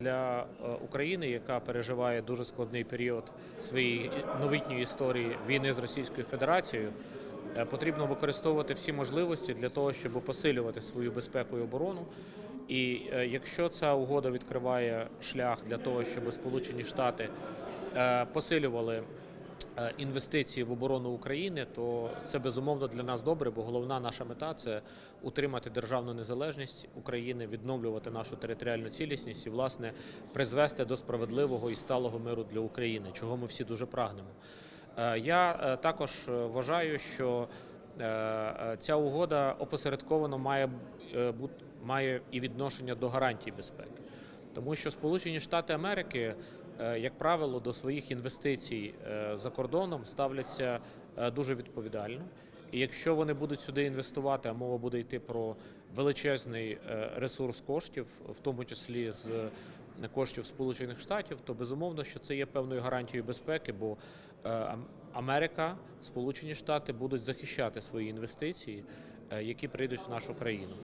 Для е, України, яка переживає дуже складний період своєї новітньої історії війни з Російською Федерацією, е, потрібно використовувати всі можливості для того, щоб посилювати свою безпеку і оборону. І е, якщо ця угода відкриває шлях для того, щоб Сполучені Штати посилювали інвестиції в оборону України, то це безумовно для нас добре, бо головна наша мета це утримати державну незалежність України, відновлювати нашу територіальну цілісність і, власне, призвести до справедливого і сталого миру для України, чого ми всі дуже прагнемо. Е, Я е, також е, вважаю, що е, е, ця угода опосередковано має е, має і відношення до гарантій безпеки. Тому що Сполучені Штати Америки, е, як правило, до своїх інвестицій е, за кордоном ставляться е, дуже відповідально. І якщо вони будуть сюди інвестувати, а мова буде йти про величезний е, ресурс коштів, в тому числі з е, коштів Сполучених Штатів, то безумовно, що це є певною гарантією безпеки, бо е, Америка, Сполучені Штати будуть захищати свої інвестиції, е, які прийдуть в нашу країну.